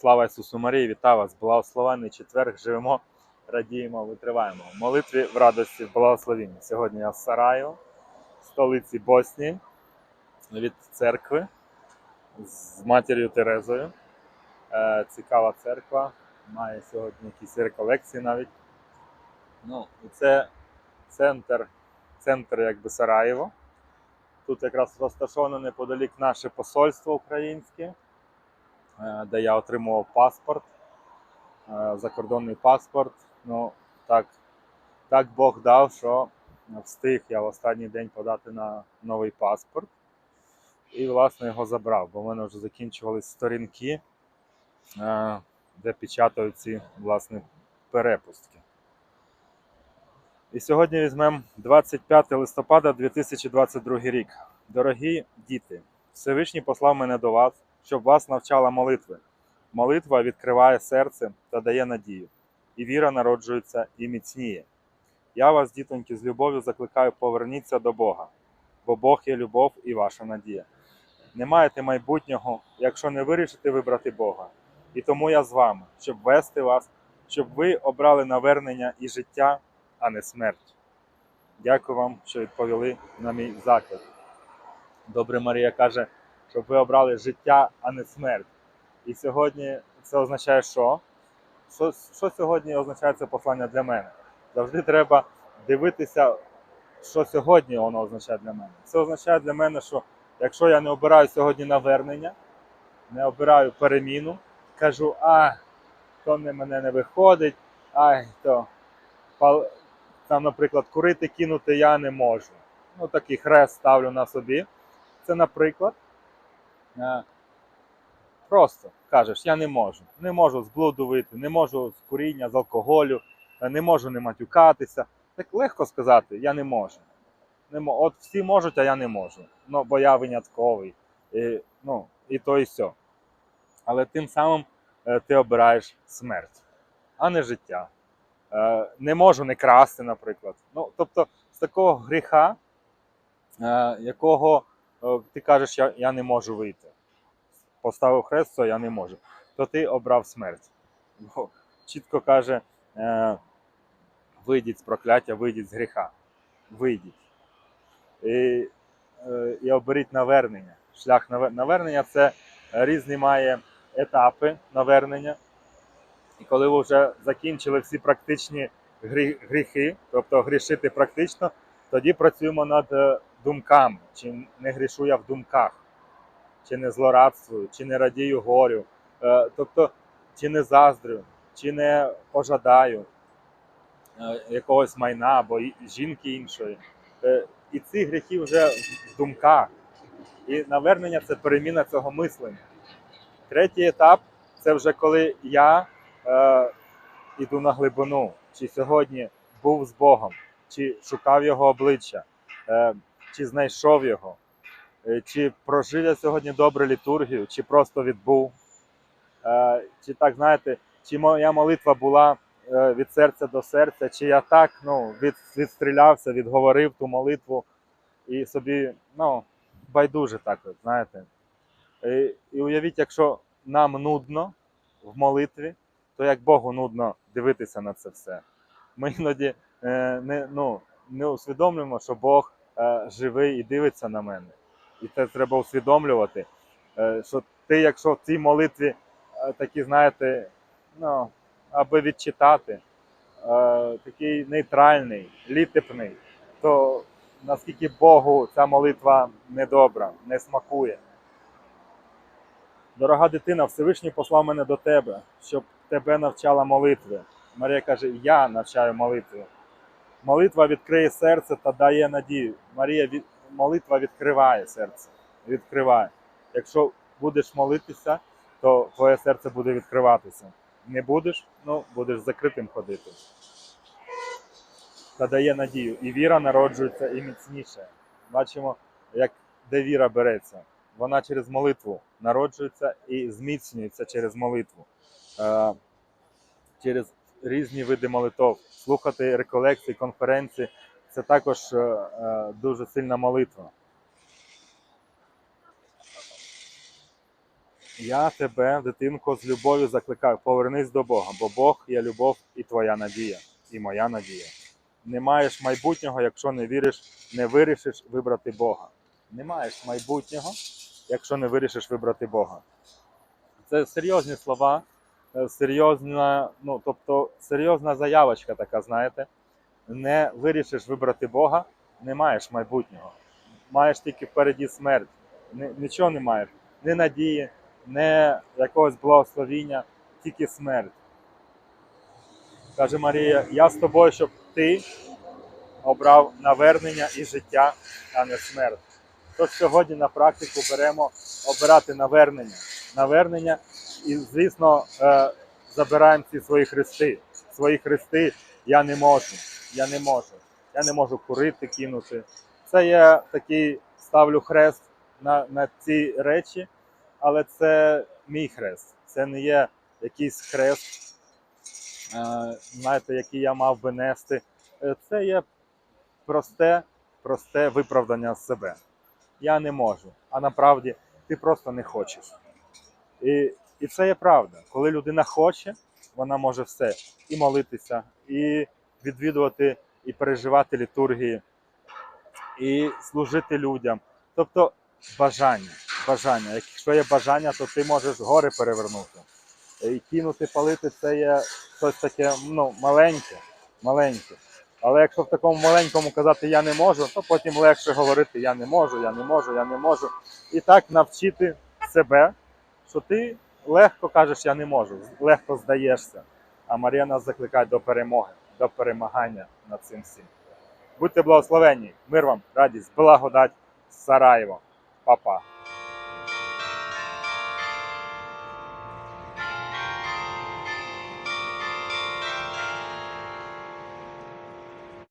Слава Ісусу Марії, вітаю вас! Благословенний четверг. Живемо, радіємо, витриваємо. В молитві в радості, в благословенні. Сьогодні я в Сараєво, столиці Боснії, від церкви з матір'ю Терезою. Е, цікава церква, має сьогодні якісь реколекції навіть. Ну, і це центр, центр якби Сараєво. Тут якраз розташовано неподалік наше посольство українське, де я отримував паспорт, е, закордонний паспорт. Ну, так, так Бог дав, що встиг я в останній день подати на новий паспорт. І, власне, його забрав, бо в мене вже закінчувались сторінки, е, де печатають ці власне перепустки. І сьогодні візьмемо 25 листопада 2022 рік. Дорогі діти, Всевишній послав мене до вас, щоб вас навчала молитви. Молитва відкриває серце та дає надію, і віра народжується і міцніє. Я вас, дітоньки, з любов'ю закликаю, поверніться до Бога, бо Бог є любов і ваша надія. Не маєте майбутнього, якщо не вирішите вибрати Бога. І тому я з вами, щоб вести вас, щоб ви обрали навернення і життя, а не смерть. Дякую вам, що відповіли на мій заклик. Добре Марія каже, щоб ви обрали життя, а не смерть. І сьогодні це означає що? Що, що сьогодні означає це послання для мене? Завжди треба дивитися, що сьогодні воно означає для мене. Це означає для мене, що якщо я не обираю сьогодні навернення, не обираю переміну, кажу, а, то не мене не виходить, ай, то там, наприклад, курити кинути я не можу. Ну, такий хрест ставлю на собі. Це, наприклад, е, просто кажеш, я не можу. Не можу з блуду вийти, не можу з куріння, з алкоголю, е, не можу не матюкатися. Так легко сказати, я не можу. Не мо- От всі можуть, а я не можу. Ну, бо я винятковий. І, ну, і то і все. Але тим самим е, ти обираєш смерть, а не життя. Не можу не красти, наприклад. Ну, тобто, з такого гріха, якого ти кажеш, я, я не можу вийти. Поставив хрест, то я не можу. То ти обрав смерть. Бо чітко каже: е, вийдіть з прокляття, вийдіть з гріха. Вийдіть. І, е, і оберіть навернення. Шлях навернення це різні має етапи навернення. І коли ви вже закінчили всі практичні гріхи, тобто грішити практично, тоді працюємо над е, думками, чи не грішу я в думках, чи не злорадствую, чи не радію горю, Е, тобто, чи не заздрю, чи не пожадаю е, якогось майна або жінки іншої. Е, І ці гріхи вже в думках. І навернення це переміна цього мислення. Третій етап це вже коли я е, іду на глибину, чи сьогодні був з Богом, чи шукав його обличчя, е, чи знайшов його, е, чи прожив я сьогодні добре літургію, чи просто відбув. Е, чи так, знаєте, чи моя молитва була е, від серця до серця, чи я так ну, від, відстрілявся, відговорив ту молитву і собі ну, байдуже так, знаєте. І, і уявіть, якщо нам нудно в молитві, то як Богу нудно дивитися на це все. Ми іноді е, не, ну, не усвідомлюємо, що Бог живий і дивиться на мене. І це треба усвідомлювати. Е, що ти, якщо в цій молитві е, такі, знаєте, ну, аби відчитати, е, такий нейтральний, літепний, то наскільки Богу ця молитва недобра, не смакує. Дорога дитина, Всевишній послав мене до тебе, щоб тебе навчала молитви. Марія каже: Я навчаю молитви. Молитва відкриє серце та дає надію. Марія від... молитва відкриває серце. Відкриває. Якщо будеш молитися, то твоє серце буде відкриватися. Не будеш, ну будеш закритим ходити. Та дає надію. І віра народжується і міцніше. Бачимо, як де віра береться. Вона через молитву народжується і зміцнюється через молитву. Е, через різні види молитов. Слухати реколекції, конференції це також е, е, дуже сильна молитва. Я тебе, дитинко, з любов'ю закликаю, повернись до Бога, бо Бог є любов і твоя надія, і моя надія. Не маєш майбутнього, якщо не віриш, не вирішиш вибрати Бога. Не маєш майбутнього, якщо не вирішиш вибрати Бога. Це серйозні слова, серйозна, ну, тобто серйозна заявочка така, знаєте. Не вирішиш вибрати Бога, не маєш майбутнього. Маєш тільки впереді смерть. Нічого не маєш. Ні надії, не якогось благословіння, тільки смерть. Каже Марія, я з тобою, щоб ти обрав навернення і життя, а не смерть. Тож сьогодні на практику беремо обирати навернення. Навернення і, звісно, е, забираємо ці свої хрести. Свої хрести я не можу. Я не можу. Я не можу курити, кинути. Це я такий ставлю хрест на, на ці речі, але це мій хрест. Це не є якийсь хрест, е, знаєте, який я мав би нести. Е, Це є просте, просте виправдання себе. Я не можу. А направді ти просто не хочеш. І, і це є правда. Коли людина хоче, вона може все і молитися, і відвідувати, і переживати літургії, і служити людям. Тобто бажання. бажання. Якщо є бажання, то ти можеш гори перевернути. І кинути, палити це є щось таке ну, маленьке, маленьке. Але якщо в такому маленькому казати я не можу, то потім легше говорити я не можу, я не можу, я не можу. І так навчити себе, що ти легко кажеш я не можу, легко здаєшся. А Марія нас закликає до перемоги, до перемагання над цим всім. Будьте благословенні, мир вам, радість, благодать, Сараєво, Па-па.